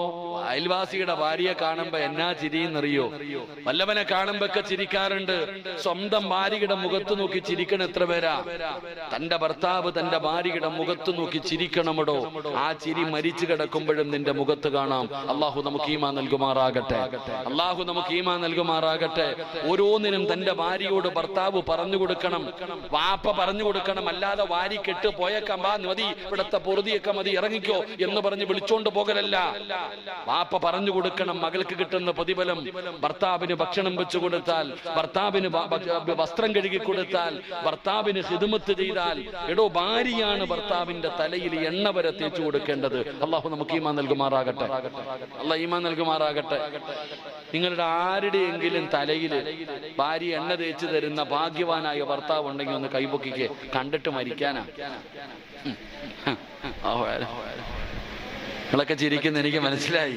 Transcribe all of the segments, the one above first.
Oh. അയൽവാസിയുടെ ഭാര്യയെ കാണുമ്പോ എന്നാ ചിരിയെന്നറിയോ? വല്ലവനെ കാണുമ്പൊക്കെ ചിരിക്കാറുണ്ട്. സ്വന്തം ഭാര്യയുടെ മുഖത്ത് നോക്കി ചിരിക്കണം എത്ര പേരാ? തന്റെ ഭർത്താവ് തന്റെ ഭാര്യയുടെ മുഖത്ത് നോക്കി ചിരിക്കണമടോ? ആ ചിരി മരിച്ചു കിടക്കുമ്പോഴും നിന്റെ മുഖത്ത് കാണാം. അള്ളാഹു നമുക്ക് ഈമാ നൽകുമാറാകട്ടെ. അള്ളാഹു നമുക്ക് ഈമാ നൽകുമാറാകട്ടെ. ഓരോന്നിനും തന്റെ ഭാര്യയോട് ഭർത്താവ് പറഞ്ഞു കൊടുക്കണം. വാപ്പ പറഞ്ഞു കൊടുക്കണം. അല്ലാതെ വാരി കെട്ട് പോയേക്കാം. മതി. ഇവിടത്തെ പൊറുതിയൊക്കെ മതി. ഇറങ്ങിക്കോ എന്ന് പറഞ്ഞ് വിളിച്ചോണ്ട് പോകലല്ല. വാപ്പ പറഞ്ഞു കൊടുക്കണം മകൾക്ക് കിട്ടുന്ന പ്രതിഫലം ഭർത്താവിന് ഭക്ഷണം വെച്ചു കൊടുത്താൽ ഭർത്താവിന് വസ്ത്രം കഴുകി കൊടുത്താൽ ഭർത്താവിന് ഹിതുമത്ത് ചെയ്താൽ എടോ ഭാര്യയാണ് ഭർത്താവിന്റെ തലയിൽ എണ്ണ വരെ തേച്ചു കൊടുക്കേണ്ടത് അള്ളാഹു നമുക്ക് ഈമാൻ നൽകുമാറാകട്ടെ അല്ല ഈമാൻ നൽകുമാറാകട്ടെ നിങ്ങളുടെ ആരുടെയെങ്കിലും തലയിൽ ഭാര്യ എണ്ണ തേച്ച് തരുന്ന ഭാഗ്യവാനായ ഭർത്താവ് ഉണ്ടെങ്കിൽ ഒന്ന് കൈപൊക്കിക്ക് കണ്ടിട്ട് മരിക്കാനാ. നിങ്ങളൊക്കെ ചിരിക്കുന്നു എനിക്ക് മനസ്സിലായി.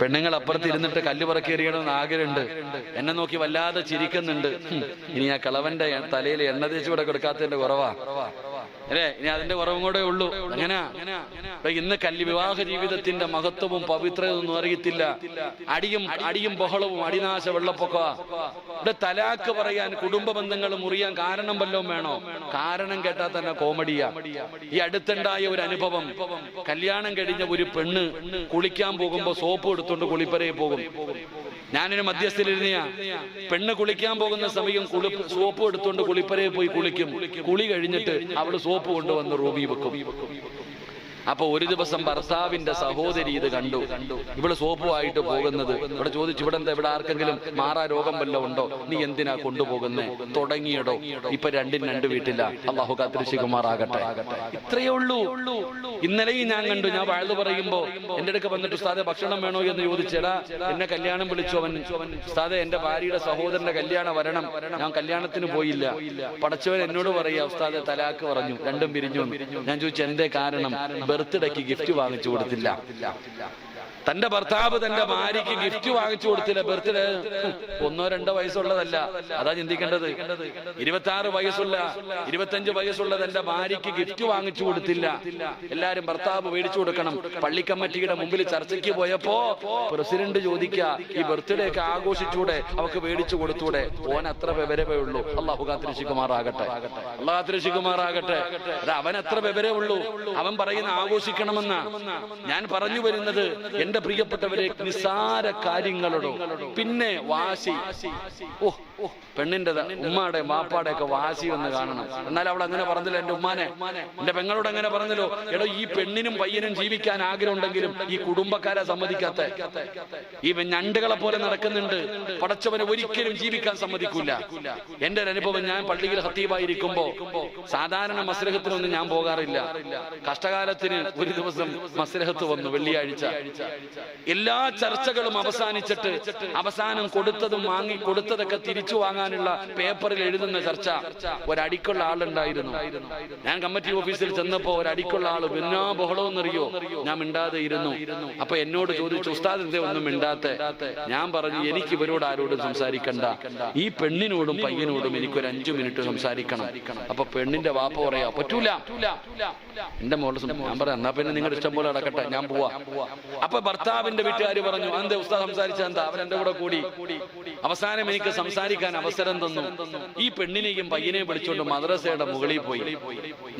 പെണ്ണുങ്ങൾ അപ്പുറത്ത് ഇരുന്നിട്ട് കല്ല് പറക്കി എറിയണമെന്ന് ആഗ്രഹമുണ്ട്. എന്നെ നോക്കി വല്ലാതെ ചിരിക്കുന്നുണ്ട്. ഇനി ആ കളവന്റെ തലയിൽ എണ്ണ തേച്ച് കൂടെ കൊടുക്കാത്തതിന്റെ കുറവാ. അല്ലേ? ഇനി അതിന്റെ കുറവും കൂടെ ഉള്ളൂ. അങ്ങനെ ഇന്ന് കല്ല് വിവാഹ ജീവിതത്തിന്റെ മഹത്വവും പവിത്രതൊന്നും അറിയത്തില്ല. അടിയും അടിയും ബഹളവും അടിനാശ വെള്ളപ്പൊക്ക ഇവിടെ തലാക്ക് പറയാൻ കുടുംബ ബന്ധങ്ങൾ മുറിയാൻ കാരണം വല്ലതും വേണോ? കാരണം കേട്ടാൽ തന്നെ കോമഡിയാ. ഈ അടുത്തുണ്ടായ ഒരു അനുഭവം. കല്യാണം കഴിഞ്ഞ ഒരു പെണ്ണ് കുളിക്കാൻ പോകുമ്പോ സോപ്പ് എടുത്തോണ്ട് കുളിപ്പരയിൽ പോകും. ഞാനൊരു മധ്യസ്ഥലിരുന്നിയ. പെണ്ണ് കുളിക്കാൻ പോകുന്ന സമയം കുളി സോപ്പ് എടുത്തുകൊണ്ട് കുളിപ്പരയിൽ പോയി കുളിക്കും. കുളി കഴിഞ്ഞിട്ട് അവൾ സോപ്പ് കൊണ്ടുവന്ന് റൂമി വെക്കും. അപ്പൊ ഒരു ദിവസം ഭർത്താവിന്റെ സഹോദരി ഇത് കണ്ടു. ഇവിടെ സോപ്പുമായിട്ട് പോകുന്നത്. ഇവിടെ ചോദിച്ചു ഇവിടെ എന്താ ഇവിടെ ആർക്കെങ്കിലും മാറാ രോഗം വല്ല ഉണ്ടോ? നീ എന്തിനാ കൊണ്ടുപോകുന്നേ? തുടങ്ങിയടോ. ഇപ്പൊ രണ്ടും രണ്ട് വീട്ടില്ല അള്ളാഹു കാത്തിരിശികുമാറാകട്ടെ. ഇത്രയേ ഉള്ളൂ. ഇന്നലെയും ഞാൻ കണ്ടു. ഞാൻ വാഴ്ന്നു പറയുമ്പോ എന്റെ അടുക്ക വന്നിട്ട് ഉസ്താദെ ഭക്ഷണം വേണോ എന്ന് ചോദിച്ചടാ. എന്നെ കല്യാണം വിളിച്ചു അവൻ. ഉസ്താദെ എന്റെ ഭാര്യയുടെ സഹോദരന്റെ കല്യാണം വരണം. ഞാൻ കല്യാണത്തിന് പോയില്ല. പടച്ചവൻ എന്നോട് പറയാ ഉസ്താദെ തലാക്ക് പറഞ്ഞു. രണ്ടും പിരിഞ്ഞു ഞാൻ ചോദിച്ചു എന്തേ കാരണം? ബർത്ത്ഡേക്ക് ഗിഫ്റ്റ് വാങ്ങിച്ചു കൊടുത്തില്ല. തന്റെ ഭർത്താവ് തന്റെ ഭാര്യക്ക് ഗിഫ്റ്റ് വാങ്ങിച്ചു കൊടുത്തില്ല? ബർത്ത്ഡേ? ഒന്നോ രണ്ടോ വയസ്സുള്ളതല്ല. അതാ ചിന്തിക്കേണ്ടത്. ഇരുപത്തി ആറ് വയസ്സുള്ള ഇരുപത്തഞ്ച് വയസ്സുള്ള തന്റെ ഭാര്യക്ക് ഗിഫ്റ്റ് വാങ്ങിച്ചു കൊടുത്തില്ല. എല്ലാരും ഭർത്താവ് മേടിച്ചു കൊടുക്കണം. പള്ളി കമ്മിറ്റിയുടെ മുമ്പിൽ ചർച്ചയ്ക്ക് പോയപ്പോ പ്രസിഡന്റ് ചോദിക്ക ഈ ബർത്ത്ഡേ ഒക്കെ ആഘോഷിച്ചൂടെ? അവക്ക് മേടിച്ചു കൊടുത്തൂടെ? ഓൻ അത്ര വിവരമേ ഉള്ളൂ. അള്ളാഹു കാത്തിരശികുമാറാകട്ടെ അള്ളാഹു കാത്തിരശികുമാറാകട്ടെ അത് അവൻ അത്ര വിവരമേ ഉള്ളൂ. അവൻ പറയുന്ന ആഘോഷിക്കണമെന്ന. ഞാൻ പറഞ്ഞു വരുന്നത് എന്റെ പ്രിയപ്പെട്ടവരെ നിസാര കാര്യങ്ങളോടോ പിന്നെ വാശി. ഓ പെണ്ണിന്റെ ഉമ്മാടെ മാപ്പാടെ ഒക്കെ വാശി ഒന്ന് കാണണം. എന്നാൽ അവൾ അങ്ങനെ പറഞ്ഞില്ല എന്റെ ഉമ്മാനെ? എന്റെ പെങ്ങളോട് അങ്ങനെ പറഞ്ഞല്ലോ. എടോ ഈ പെണ്ണിനും പയ്യനും ജീവിക്കാൻ ആഗ്രഹം ഉണ്ടെങ്കിലും ഈ കുടുംബക്കാരെ സമ്മതിക്കാത്ത. ഈ ഞണ്ടുകളെ പോലെ നടക്കുന്നുണ്ട്. പടച്ചവനെ ഒരിക്കലും ജീവിക്കാൻ സമ്മതിക്കൂല. എന്റെ ഒരു അനുഭവം ഞാൻ പള്ളിയിൽ ഹത്തീബായിരിക്കുമ്പോ സാധാരണ മസ്രഹത്തിനൊന്നും ഞാൻ പോകാറില്ല. കഷ്ടകാലത്തിന് ഒരു ദിവസം മസ്രഹത്ത് വന്നു വെള്ളിയാഴ്ച. എല്ലാ ചർച്ചകളും അവസാനിച്ചിട്ട് അവസാനം കൊടുത്തതും വാങ്ങി കൊടുത്തതൊക്കെ തിരിച്ചു വാങ്ങാനുള്ള പേപ്പറിൽ എഴുതുന്ന ചർച്ച. ഒരടിക്കുള്ള ആളുണ്ടായിരുന്നു. ഞാൻ കമ്മിറ്റി ഓഫീസിൽ ചെന്നപ്പോ ഒരടിക്കുള്ള ആൾ പിന്നാ ബഹളമെന്നറിയോ? ഞാൻ മിണ്ടാതെ ഇരുന്നു. അപ്പൊ എന്നോട് ചോദിച്ചു ഉസ്താദ് എന്തേ ഒന്നും മിണ്ടാത്തെ? ഞാൻ പറഞ്ഞു എനിക്ക് ഇവരോട് ആരോടും സംസാരിക്കണ്ട. ഈ പെണ്ണിനോടും പയ്യനോടും എനിക്കൊരു അഞ്ചു മിനിറ്റ് സംസാരിക്കണം. അപ്പൊ പെണ്ണിന്റെ വാപ്പ പറയാ പറ്റൂല. എന്റെ മോൾ ഞാൻ പറയാം എന്നാ പിന്നെ നിങ്ങളുടെ ഇഷ്ടം പോലെ നടക്കട്ടെ ഞാൻ പോവാ. അപ്പൊ ഭർത്താവിന്റെ വീട്ടുകാർ പറഞ്ഞു എന്താ ഉസ്താദ് സംസാരിച്ച എന്താ എന്റെ കൂടെ കൂടി. അവസാനം എനിക്ക് സംസാരിക്കാൻ അവസരം തന്നു. ഈ പെണ്ണിനെയും പയ്യനെയും വിളിച്ചുകൊണ്ട് മദ്രസയുടെ മുകളിൽ പോയി.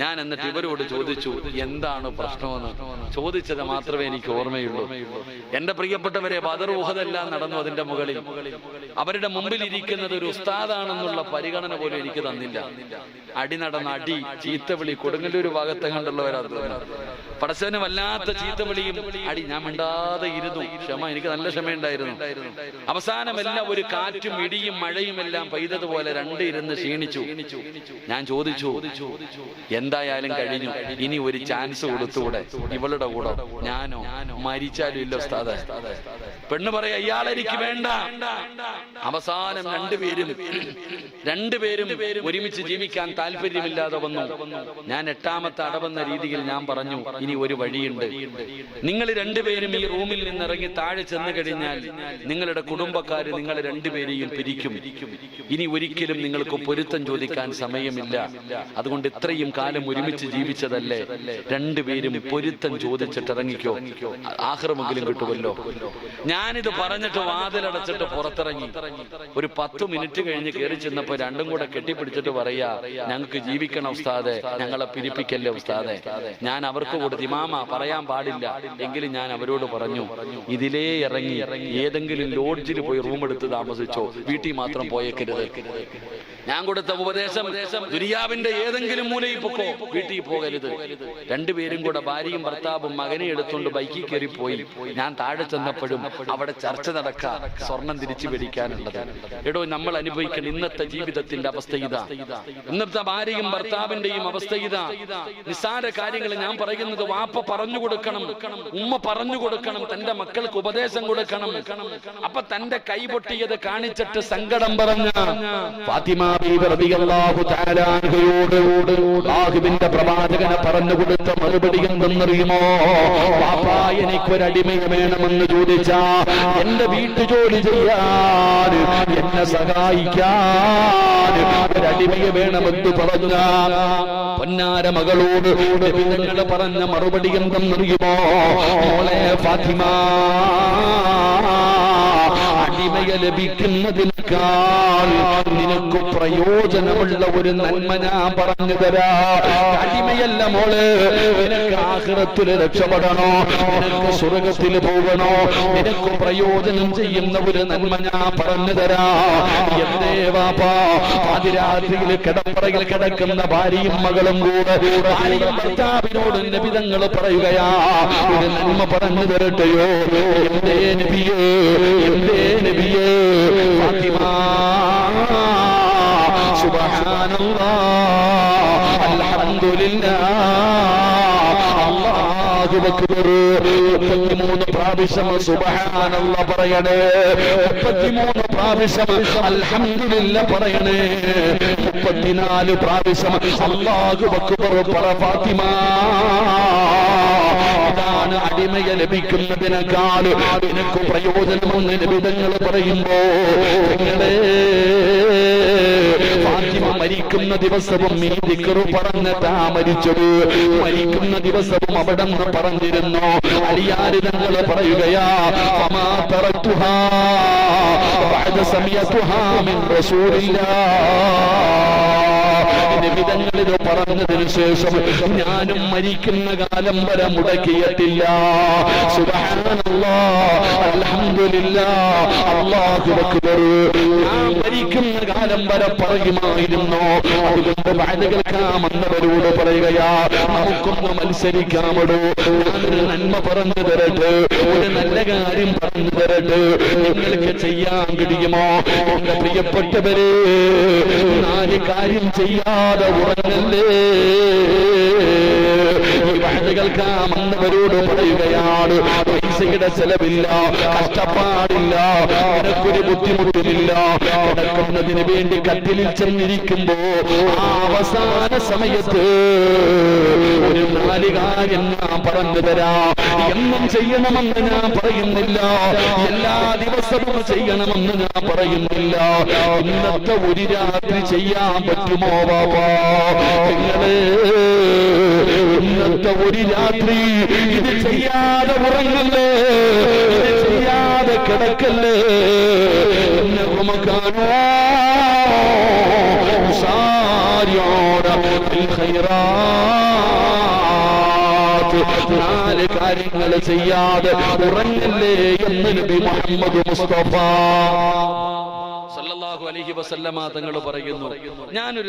ഞാൻ എന്നിട്ട് ഇവരോട് ചോദിച്ചു എന്താണ് പ്രശ്നമെന്ന്? ചോദിച്ചത് മാത്രമേ എനിക്ക് ഓർമ്മയുള്ളൂ. എന്റെ പ്രിയപ്പെട്ടവരെ ബദർ ഉഹതെല്ലാം നടന്നു അതിന്റെ മുകളിൽ. അവരുടെ മുമ്പിൽ ഇരിക്കുന്നത് ഒരു ഉസ്താദാണെന്നുള്ള പരിഗണന പോലും എനിക്ക് തന്നില്ല. അടി നടന്ന അടി ചീത്തവിളി കൊടുങ്ങല്ലൂർ ഭാഗത്തെ കണ്ടുള്ളവരാ പടച്ചവന് വല്ലാത്ത ചീത്തവിളിയും അടി ഞാൻ മിണ്ടാതെ ഇരുന്നു. ക്ഷമ എനിക്ക് നല്ല ക്ഷമയുണ്ടായിരുന്നു. അവസാനം എല്ലാം ഒരു കാറ്റും ഇടിയും മഴയും എല്ലാം പെയ്തതുപോലെ രണ്ട് ഇരുന്ന് ക്ഷീണിച്ചു. ഞാൻ ചോദിച്ചു എന്തായാലും കഴിഞ്ഞു. ഇനി ഒരു ചാൻസ് കൊടുത്തൂടെ ഇവളുടെ കൂടെ. ഞാനോ? മരിച്ചാലും ഇല്ല പെണ്ണ് പറയാ ഇയാളെനിക്ക് വേണ്ട. അവസാനം രണ്ടുപേരും രണ്ടുപേരും ഒരുമിച്ച് ജീവിക്കാൻ താല്പര്യമില്ലാതെ വന്നു. ഞാൻ എട്ടാമത്തെ അടവെന്ന രീതിയിൽ ഞാൻ പറഞ്ഞു ഇനി ഒരു വഴിയുണ്ട്. നിങ്ങൾ രണ്ടുപേരും ഈ റൂമിൽ നിന്ന് ഇറങ്ങി താഴെ ചെന്ന് കഴിഞ്ഞാൽ നിങ്ങളുടെ കുടുംബക്കാർ നിങ്ങൾ രണ്ടുപേരെയും പിരിക്കും. ഇനി ഒരിക്കലും നിങ്ങൾക്ക് പൊരുത്തം ചോദിക്കാൻ സമയമില്ല. അതുകൊണ്ട് ഇത്രയും കാലം ഒരുമിച്ച് ജീവിച്ചതല്ലേ? രണ്ടുപേരും പൊരുത്തം ചോദിച്ചിട്ട് ഇറങ്ങിക്കോ. ആഹ്റമെങ്കിലും കിട്ടുമല്ലോ. ഞാനിത് പറഞ്ഞിട്ട് വാതിലടച്ചിട്ട് പുറത്തിറങ്ങി. ഒരു പത്ത് മിനിറ്റ് കഴിഞ്ഞ് കയറി ചെന്നപ്പോ രണ്ടും കൂടെ കെട്ടിപ്പിടിച്ചിട്ട് പറയാ ഞങ്ങൾക്ക് ജീവിക്കണം ഉസ്താദെ ഞങ്ങളെ പിരിപ്പിക്കല്ലേ ഉസ്താദെ. ഞാൻ അവർക്ക് കൊടുത്ത് ഇമാമ പറയാൻ പാടില്ല. എങ്കിലും ഞാൻ അവരോട് പറഞ്ഞു ഇതിലേ ഇറങ്ങി ഏതെങ്കിലും ലോഡ്ജിൽ പോയി റൂം എടുത്ത് താമസിച്ചോ വീട്ടിൽ മാത്രം പോയേക്കരുത്. ഞാൻ കൊടുത്ത ഉപദേശം ദുരിയാവിന്റെ ഏതെങ്കിലും മൂലയിൽ പൊക്കോ? വീട്ടിൽ പോകരുത്. രണ്ടുപേരും കൂടെ ഭാര്യയും ഭർത്താവും മകനെ എടുത്തുകൊണ്ട് ബൈക്കിൽ കയറി പോയി ഞാൻ താഴെ ചെന്നപ്പോഴും അവിടെ ചർച്ച നടക്കാൻ സ്വർണം തിരിച്ചു പിടിക്കാനുള്ളത് എടോ നമ്മൾ അനുഭവിക്കുന്ന ഇന്നത്തെ ജീവിതത്തിന്റെ അവസ്ഥ ഇതാ. ഇന്നത്തെ ഭാര്യയും ഭർത്താവിന്റെയും അവസ്ഥ ഇതാ. നിസ്സാര കാര്യങ്ങൾ ഞാൻ പറയുന്നത് വാപ്പ പറഞ്ഞു കൊടുക്കണം ഉമ്മ പറഞ്ഞു കൊടുക്കണം തന്റെ മക്കൾക്ക് ഉപദേശം കൊടുക്കണം. അപ്പൊ തന്റെ കൈ പൊട്ടിയത് കാണിച്ചിട്ട് സങ്കടം പറഞ്ഞ ഫാത്തിമ അല്ലാഹുവിന്റെ പ്രവാചകനെ പറഞ്ഞു കൊടുത്ത മറുപടി എന്തെന്നറിയുമോ? പാപ്പാ എനിക്കൊരടിമയെ വേണമെന്ന് ചോദിച്ച എന്റെ വീട്ടു ജോലി ചെയ്യാൻ എന്നെ സഹായിക്കാൻ ഒരടിമയെ വേണമെന്ന് പറഞ്ഞ പൊന്നാര മകളോട് പറഞ്ഞ മറുപടി എന്തെന്നറിയുമോ? മോളെ ഫാത്തിമ അടിമയെ ലഭിക്കുന്നതിനേക്കാൾ നിനക്ക് പ്രയോജനമുള്ള ഒരു നന്മ ഞാൻ പറഞ്ഞു തരാ. അടിമയല്ല മോൾ നിനക്ക് ആഹ്റത്തിൽ രക്ഷപ്പെടണോ? നിനക്ക് സ്വർഗത്തിൽ പോകണോ? നിനക്ക് പ്രയോജനം ചെയ്യുന്ന ഒരു നന്മ ഞാൻ പറഞ്ഞു തരാ. എന്തേ വാപ്പാ കിടപ്പറയിൽ കിടക്കുന്ന ഭാര്യയും മകളും കൂടെ ഭർത്താവിനോട് നബിതങ്ങൾ പറയുകയാ. ഒരു നന്മ പറഞ്ഞു തരട്ടെയോ? എന്തേ നബിയേ എന്തേ നബിയേ. ഫാത്തിമ. സുബ്ഹാനല്ലാഹ്. അൽഹംദുലില്ലാഹ്. അല്ലാഹു അക്ബർ. പ്രാവശ്യം സുബ്ഹാനല്ലാഹ് പറയണേ. മുപ്പത്തിമൂന്ന് പ്രാവശ്യം അൽഹംദുലില്ലാഹ് പറയണേ. മുപ്പത്തിനാല് പ്രാവശ്യം അല്ലാഹു അക്ബർ പറ ഫാത്തിമ. ഇതാണ് അടിമയെ ലഭിക്കുന്നതിനേക്കാൾ നിനക്ക് പ്രയോജനമെന്ന് നിബിധങ്ങൾ പറയുമ്പോ മരിക്കുന്ന ദിവസവും ഈ ദിക്കറു പറഞ്ഞതാ മരിച്ചത്. മരിക്കുന്ന ദിവസവും അവിടെ നിന്ന് പറഞ്ഞിരുന്നു. അലിയാര് തങ്ങൾ പറയുകയാ സമയത്തുഹാ റസൂലില്ലാ. വിധങ്ങളിൽ പറഞ്ഞതിനു ശേഷം ഞാനും മരിക്കുന്ന കാലം വരെ മുടക്കിയിട്ടില്ല. മരിക്കുന്ന കാലം വരെ പറയുമായിരുന്നു. അതുകൊണ്ട് വാഴ കേൾക്കാമെന്നവരോട് പറയുകയാ നമുക്കൊന്ന് മത്സരിക്കാമടോ. നന്മ പറഞ്ഞു തരട്ടെ. ഒരു നല്ല കാര്യം പറഞ്ഞു തരട്ടെ നിങ്ങൾക്ക് ചെയ്യാൻ കഴിയുമോ? എന്റെ പ്രിയപ്പെട്ടവരെ നാല് കാര്യം ചെയ്യാതെ ഉറങ്ങല്ലേ? ഈ വാഴ കേൾക്കാമെന്നവരോട് പറയുകയാണ്. പൈസയുടെ ചെലവില്ല കഷ്ടപ്പാടില്ല നിനക്കൊരു ബുദ്ധിമുട്ടില്ല കിടക്കുന്നതിന് വേണ്ടി കട്ടിലിൽ ചെന്നിരിക്കുമ്പോ ആ അവസാന സമയത്ത് ഒരു നാല് കാര്യം ഞാൻ പറഞ്ഞു തരാം. എന്നും ചെയ്യണമെന്ന് ഞാൻ പറയുന്നില്ല. എല്ലാ ദിവസവും ചെയ്യണമെന്ന് ഞാൻ പറയുന്നില്ല. ഇന്നത്തെ ഒരു രാത്രി ചെയ്യാൻ പറ്റുമോ ഇന്നത്തെ ഒരു രാത്രി ഇത് ചെയ്യാതെ ഉറങ്ങല്ലേ? ചെയ്യാതെ കിടക്കല്ലേ? എന്നെ ഉമക്കാനോ നാല് കാര്യങ്ങൾ ചെയ്യാതെ ഉറങ്ങല്ലേ എന്ന് നബി മുഹമ്മദ് മുസ്തഫ. സല്ലല്ലാഹു അലൈഹി വസല്ലമ തങ്ങൾ പറയുന്നു. ഞാനൊരു